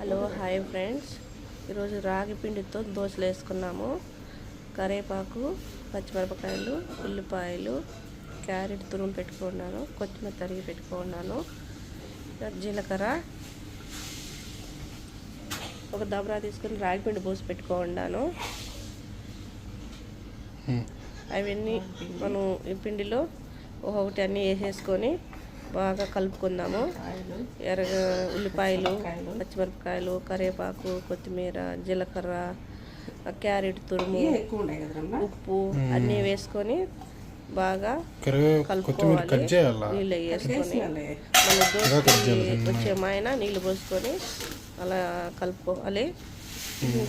Hello hi friends. ఈరోజు రాగి పిండితో దోశలు వేసుకున్నాము. కరివేపాకు పచ్చిమిరపకాయలు ఉల్లిపాయలు క్యారెట్ తురుము పెట్టుకున్నాను కొత్తిమీర తరిగి పెట్టుకున్నాను జీలకర్ర ఒక దబరా తీసుకుని రాగి పిండి పోసి పెట్టుకున్నాను అవన్నీ మనం ఈ పిండిలో ఒక్కొక్కటి అన్నీ వేసేసుకొని బాగా కలుపుకుందాము. ఎర్ర ఉల్లిపాయలు పచ్చిమిరపకాయలు కరివేపాకు కొత్తిమీర జీలకర్ర క్యారెట్ తురుము ఉప్పు అన్నీ వేసుకొని బాగా కలుపుకోవాలి. కట్ చేయాలా? నీళ్ళు వేసుకొని. మన దోశకి వచ్చే మాయన నీళ్ళు పోసుకొని అలా కలుపుకోవాలి.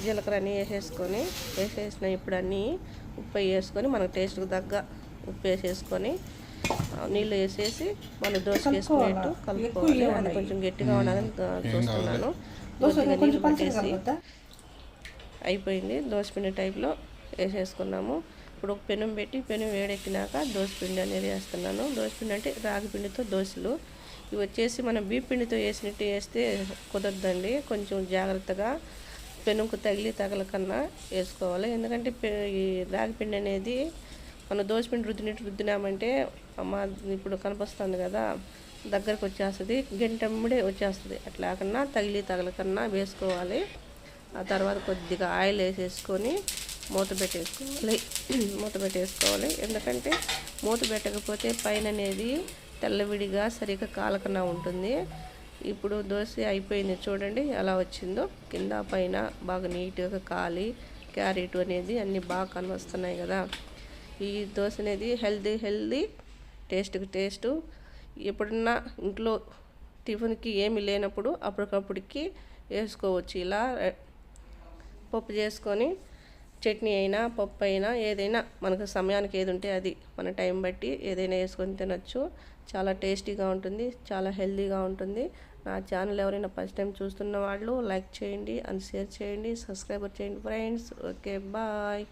జీలకర్ర అన్నీ వేసేసుకొని వేసేసిన ఇప్పుడు అన్నీ ఉప్పు వేసుకొని మనకు టేస్ట్కి తగ్గ ఉప్పు వేసేసుకొని నీళ్ళు వేసేసి మనం దోశ వేసుకునేట్టు కలుపుకోవాలి. అది కొంచెం గట్టిగా ఉండాలని చూస్తున్నాను. కొద్దిగా నీళ్ళు పట్టేసి అయిపోయింది. దోసపిండి టైప్లో వేసేసుకున్నాము. ఇప్పుడు ఒక పెనం పెట్టి పెనం వేడెక్కినాక దోసపిండి అనేది వేస్తున్నాను. దోసపిండి అంటే రాగి పిండితో దోశలు. ఇవి వచ్చేసి మనం పిండితో వేసినట్టు వేస్తే కుదరదండి. కొంచెం జాగ్రత్తగా పెనుకు తగిలి తగలకన్నా వేసుకోవాలి. ఎందుకంటే పె- ఈ రాగి పిండి అనేది మనం దోసపిండి రుద్దినట్టు రుద్దినామంటే అమ్మ ఇప్పుడు కనిపిస్తుంది కదా దగ్గరకు వచ్చేస్తుంది గంటమ్మడే వచ్చేస్తుంది. అట్లాకన్నా తగిలి తగలకన్నా వేసుకోవాలి. ఆ తర్వాత కొద్దిగా ఆయిల్ వేసేసుకొని మూత పెట్టేసుకోవాలి. మూత పెట్టేసుకోవాలి. ఎందుకంటే మూత పెట్టకపోతే పైన అనేది తెల్లవిడిగా సరిగ్గా కాలకన్నా ఉంటుంది. ఇప్పుడు దోశ అయిపోయింది చూడండి ఎలా వచ్చిందో. కింద పైన బాగా నీట్గా కాలి క్యారెట్ అనేది అన్నీ బాగా కనిపిస్తున్నాయి కదా. ఈ దోశ అనేది హెల్దీ హెల్దీ టేస్ట్కి టేస్ట్. ఎప్పుడన్నా ఇంట్లో టిఫిన్కి ఏమి లేనప్పుడు అప్పటికప్పటికి వేసుకోవచ్చు. ఇలా పప్పు చేసుకొని చట్నీ అయినా పప్పు అయినా ఏదైనా మనకు సమయానికి ఏది ఉంటే అది మన టైం బట్టి ఏదైనా వేసుకొని తినచ్చు. చాలా టేస్టీగా ఉంటుంది చాలా హెల్తీగా ఉంటుంది. నా ఛానల్ ఎవరైనా ఫస్ట్ టైం చూస్తున్న వాళ్ళు లైక్ చేయండి అండ్ షేర్ చేయండి సబ్స్క్రైబర్ చేయండి ఫ్రెండ్స్. Okay bye.